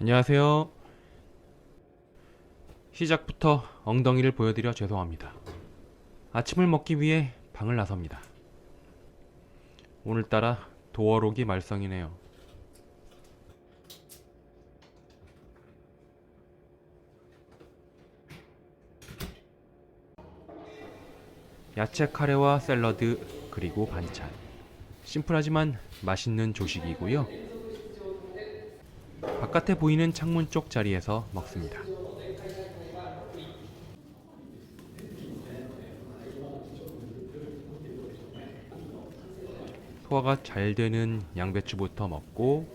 안녕하세요. 시작부터 엉덩이를 보여드려 죄송합니다. 아침을 먹기 위해 방을 나섭니다. 오늘따라 도어록이 말썽이네요. 야채 카레와 샐러드 그리고 반찬. 심플하지만 맛있는 조식이고요. 바깥에 보이는 창문 쪽 자리에서 먹습니다. 소화가 잘 되는 양배추부터 먹고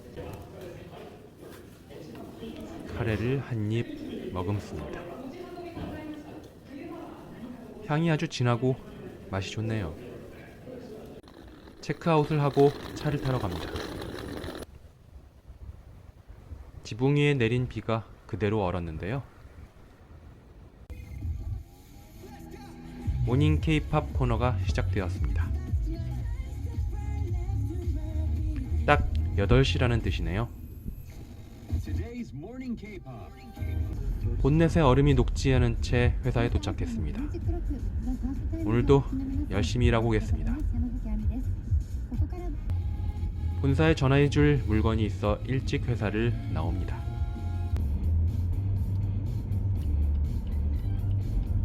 카레를 한 입 머금습니다. 향이 아주 진하고 맛이 좋네요. 체크아웃을 하고 차를 타러 갑니다. 지붕 위에 내린 비가 그대로 얼었는데요. 모닝 케이팝 코너가 시작되었습니다. 딱 8시라는 뜻이네요. 본넷에 얼음이 녹지 않은 채 회사에 도착했습니다. 오늘도 열심히 일하고 오겠습니다. 본사에 전화해줄 물건이 있어 일찍 회사를 나옵니다.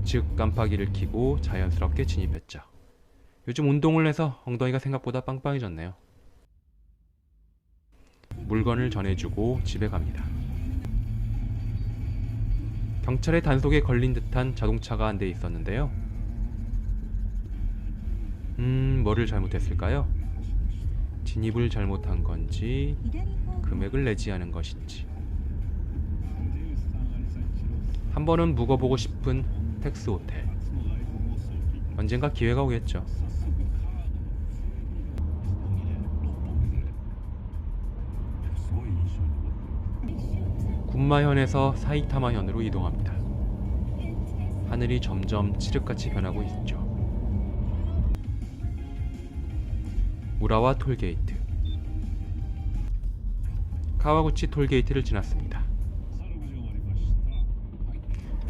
즉 깜빡이를 켜고 자연스럽게 진입했죠. 요즘 운동을 해서 엉덩이가 생각보다 빵빵해졌네요. 물건을 전해주고 집에 갑니다. 경찰의 단속에 걸린 듯한 자동차가 한 대 있었는데요. 음, 뭐를 잘못했을까요? 진입을 잘못한 건지, 금액을 내지 않은 것인지. 한 번은 묵어보고 싶은 텍스 호텔. 언젠가 기회가 오겠죠. 군마현에서 사이타마현으로 이동합니다. 하늘이 점점 칠흑같이 변하고 있죠. 우라와 톨게이트. 카와구치 톨게이트를 지났습니다.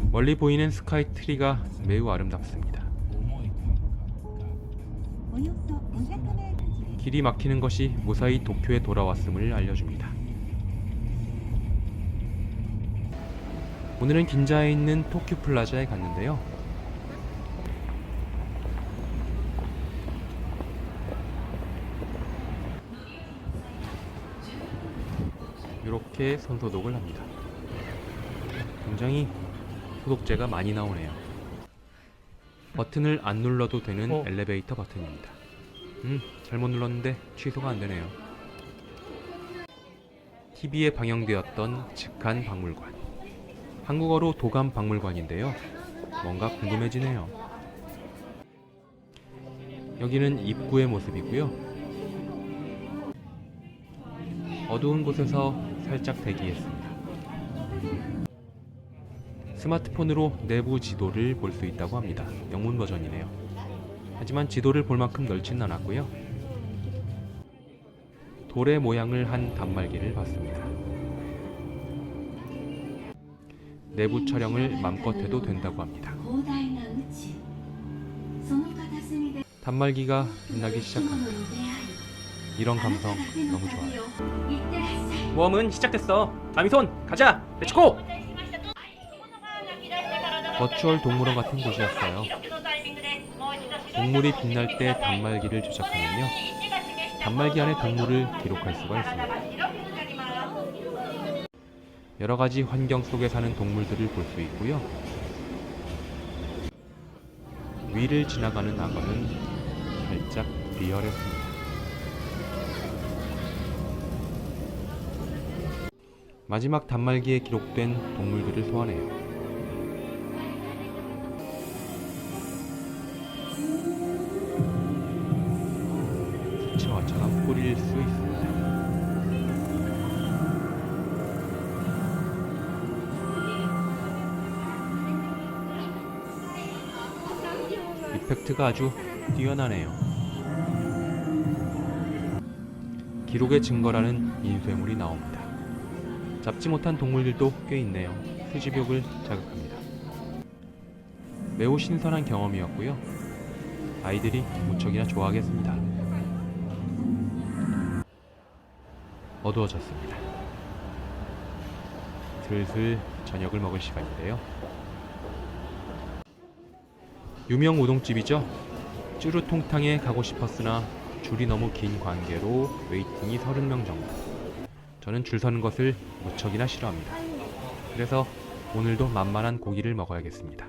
멀리 보이는 스카이 트리가 매우 아름답습니다. 길이 막히는 것이 무사히 도쿄에 돌아왔음을 알려줍니다. 오늘은 긴자에 있는 토큐 플라자에 갔는데요. 이렇게 손소독을 합니다. 굉장히 소독제가 많이 나오네요. 버튼을 안 눌러도 되는 어. 엘리베이터 버튼입니다. 음, 잘못 눌렀는데 취소가 안 되네요. TV에 방영되었던 직한 박물관. 한국어로 도감 박물관인데요. 뭔가 궁금해지네요. 여기는 입구의 모습이고요. 어두운 곳에서 살짝 대기했습니다. 스마트폰으로 내부 지도를 볼 수 있다고 합니다. 영문 버전이네요. 하지만 지도를 볼 만큼 넓진 않았고요. 돌의 모양을 한 단말기를 봤습니다. 내부 촬영을 맘껏 해도 된다고 합니다. 단말기가 빛나기 시작합니다. 이런 감성 너무 좋아요. 모험은 시작됐어. 남이손 가자. 렛츠고. 버추얼 동물원 같은 곳이었어요. 동물이 빛날 때 단말기를 조작하면요. 단말기 안에 동물을 기록할 수가 있습니다. 여러 가지 환경 속에 사는 동물들을 볼 수 있고요. 위를 지나가는 악어는 살짝 리얼했습니다. 마지막 단말기에 기록된 동물들을 소환해요. 부처처럼 뿌릴 수 있습니다. 이펙트가 아주 뛰어나네요. 기록의 증거라는 인쇄물이 나옵니다. 잡지 못한 동물들도 꽤 있네요. 수집욕을 자극합니다. 매우 신선한 경험이었고요. 아이들이 무척이나 좋아하겠습니다. 어두워졌습니다. 슬슬 저녁을 먹을 시간인데요. 유명 우동집이죠. 쭈루통탕에 가고 싶었으나 줄이 너무 긴 관계로 웨이팅이 30명 정도. 저는 줄 서는 것을 무척이나 싫어합니다. 그래서 오늘도 만만한 고기를 먹어야겠습니다.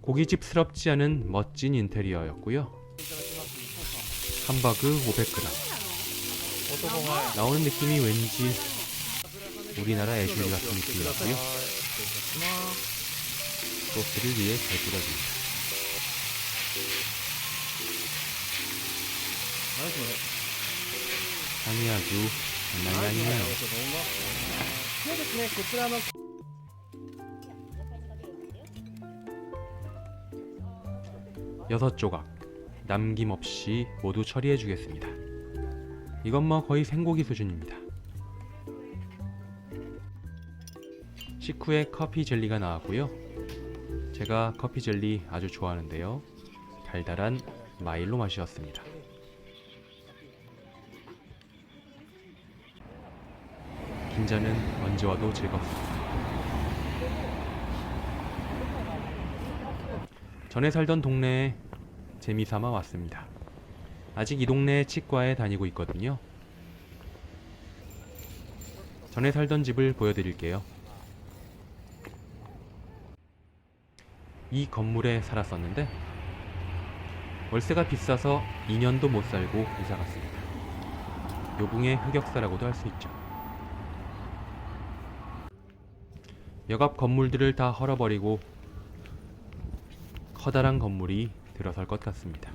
고깃집스럽지 않은 멋진 인테리어였고요. 함바그 500g. 나오는 느낌이 왠지 우리나라 애슐리 같은 느낌이었고요. 소스를 위에 잘 뿌려줍니다. 향이 아주. そうですね、こちらの 여섯 조각 남김없이 모두 처리해 주겠습니다. 이건 뭐 거의 생고기 수준입니다. 식후에 커피 젤리가 나왔고요. 제가 커피 젤리 아주 좋아하는데요. 달달한 마일로 맛이었습니다. 긴자는 언제 와도 즐겁습니다. 전에 살던 동네에 재미삼아 왔습니다. 아직 이 동네 치과에 다니고 있거든요. 전에 살던 집을 보여드릴게요. 이 건물에 살았었는데 월세가 비싸서 2년도 못 살고 이사 갔습니다. 요붕의 흑역사라고도 할 수 있죠. 역앞 건물들을 다 헐어버리고 커다란 건물이 들어설 것 같습니다.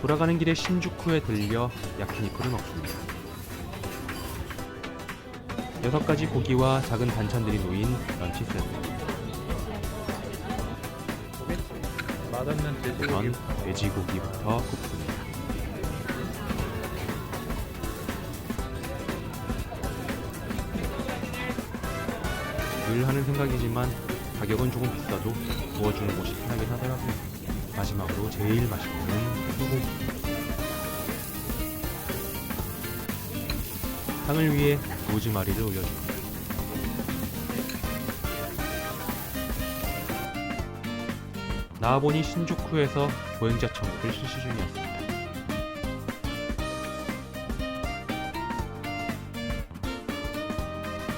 돌아가는 길에 신주쿠에 들려 야키니쿠를 먹습니다. 여섯 가지 고기와 작은 반찬들이 놓인 런치 세트. 우선 돼지고기부터 굽습니다. 늘 하는 생각이지만 가격은 조금 비싸도 구워주는 곳이 편하긴 하더라고요. 마지막으로 제일 맛있는 소고기. 상을 위해 로즈마리를 올려줍니다. 나와보니 신주쿠에서 보행자 천국을 실시 중이었습니다.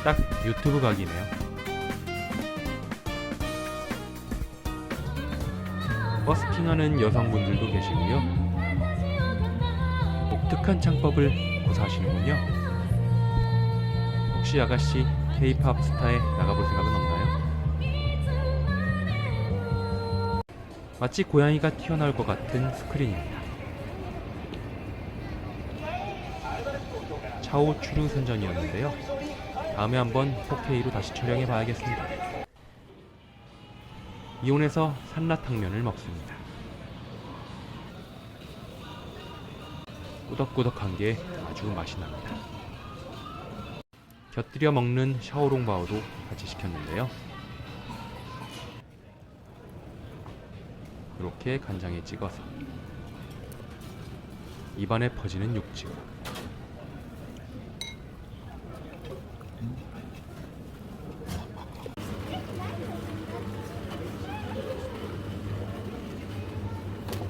딱 유튜브 각이네요. 버스킹하는 여성분들도 계시고요. 독특한 창법을 구사하시는군요. 혹시 아가씨 K-팝 스타에 나가볼 생각은 없나요? 마치 고양이가 튀어나올 것 같은 스크린입니다. 차오 추루 선전이었는데요. 다음에 한번 4K로 다시 촬영해 봐야겠습니다. 이온에서 산라탕면을 먹습니다. 꾸덕꾸덕한 게 아주 맛이 납니다. 곁들여 먹는 샤오롱바오도 같이 시켰는데요. 이렇게 간장에 찍어서 입안에 퍼지는 육즙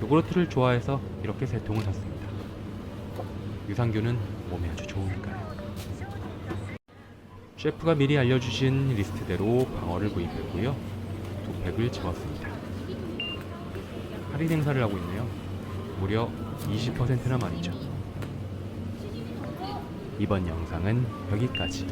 요구르트를 좋아해서 이렇게 세 통을 샀습니다. 유산균은 몸에 아주 좋으니까요. 셰프가 미리 알려주신 리스트대로 방어를 구입했고요. 두 팩을 집었습니다. 할인 행사를 하고 있네요. 무려 20%나 말이죠. 이번 영상은 여기까지.